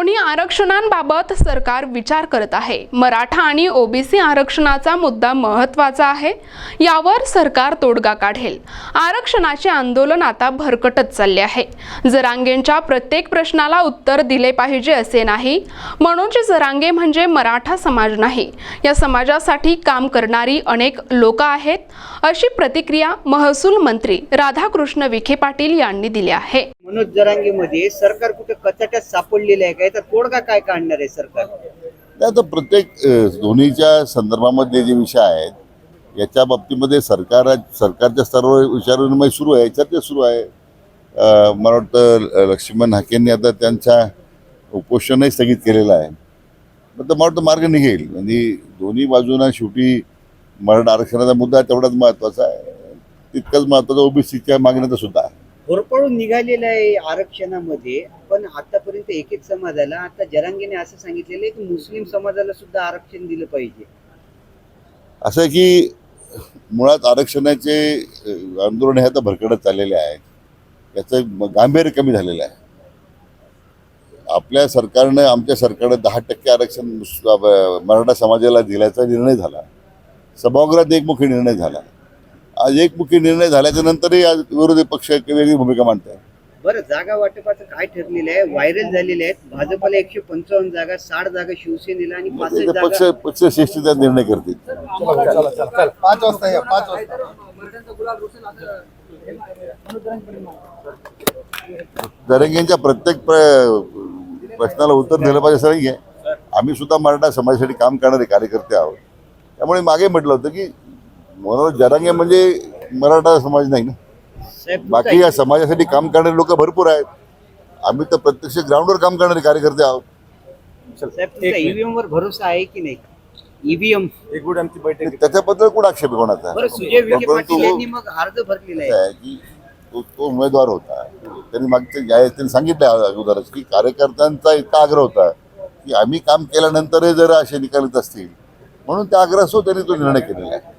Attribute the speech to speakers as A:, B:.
A: आरक्षणांबाबत सरकार विचार करत आहे. मराठा आणि ओबीसी आरक्षणाचा मुद्दा महत्त्वाचा आहे. यावर सरकार तोडगा काढेल. आरक्षणाचे आंदोलन आता भरकटत चालले आहे. जरांगेंच्या प्रत्येक प्रश्नाला उत्तर दिले पाहिजे असे नाही. म्हणूनचे जरांगे म्हणजे मराठा समाज नाही. या समाजासाठी काम करणारी अनेक लोक आहेत. अशी प्रतिक्रिया महसूल मंत्री राधाकृष्ण विखे पाटील यांनी दिली आहे.
B: मनोज जरांगेमध्ये सरकार कुठे कचाट्यात सापडलेलं आहे काय तर तोडगा काय काढणार आहे सरकार?
C: नाही आता प्रत्येक दोन्हीच्या संदर्भामध्ये जे विषय आहेत याच्या बाबतीमध्ये सरकार सरकारच्या सर्व विचारविनिमय सुरू आहे चर्चा सुरू आहे. मला वाटतं लक्ष्मण हाकेंनी आता त्यांच्या उपोषणही स्थगित केलेलं आहे. मग तर मला वाटतं मार्ग निघेल. म्हणजे दोन्ही बाजूंना शेवटी मराठा आरक्षणाचा मुद्दा तेवढाच महत्त्वाचा आहे. तितकाच महत्त्वाचा ओबीसीच्या मागण्याचा सुद्धा
B: होरपळून निघालेलं आहे आरक्षणामध्ये. पण आतापर्यंत एक एक समाजाला आता जरांगीने असं सांगितलेलं आहे की मुस्लिम समाजाला सुद्धा आरक्षण दिलं पाहिजे.
C: असं की मुळात आरक्षणाचे आंदोलन हे आता भरकडत चाललेले आहेत याचं गांभीर्य कमी झालेलं आहे. आपल्या सरकारनं आमच्या सरकारनं दहा टक्के आरक्षण मराठा समाजाला दिल्याचा निर्णय झाला. सभागृहात एकमुखी निर्णय झाला. आज एकमुखी निर्णय झाल्याच्या नंतरही आज विरोधी पक्ष एक वेगळी भूमिका मांडत आहे
B: बरं जागा वाटपाचं काय ठरलेलं आहे? व्हायरल झालेले आहेत. भाजपला एकशे पंचावन्न जागा साठ जागा शिवसेनेला आणि पासष्ट
C: ते पक्ष
B: जागा
C: पक्ष श्रेष्ठीचा निर्णय करतील.
D: पाच वाजता या पाच वाजता.
C: दरंगेंच्या प्रत्येक प्र- प्रश्नाला उत्तर दिलं पाहिजे असं नाही आहे आम्ही सुद्धा मराठा समाजासाठी काम करणारे कार्यकर्ते आहोत. त्यामुळे मागे म्हटलं होतं की मनोज जरांगे म्हणजे मराठा समाज नाही ना. बाकी या समाजासाठी काम करणारे लोक भरपूर आहेत. आम्ही तर प्रत्यक्ष ग्राउंडवर काम करणारे कार्यकर्ते आहोत.
B: ईव्हीएम वर भरोसा आहे की नाही? ईव्हीएम
D: एक गुड आमची बैठक
C: त्याच्याबद्दल कुठं आक्षेप आहे कोणाचा?
B: बरं सुजय विखे
C: परंतु
B: पाटील यांनी मग अर्ज भरलेला आहे.
C: काय आहे की तो तो उमेदवार होता. त्यांनी मागच्या ज्या त्यांनी सांगितलं अगोदरच की कार्यकर्त्यांचा इतका आग्रह होता की आम्ही काम केल्यानंतरही जर असे निकाल येत असतील. म्हणून त्या आग्रहासह त्यांनी तो निर्णय केलेला आहे.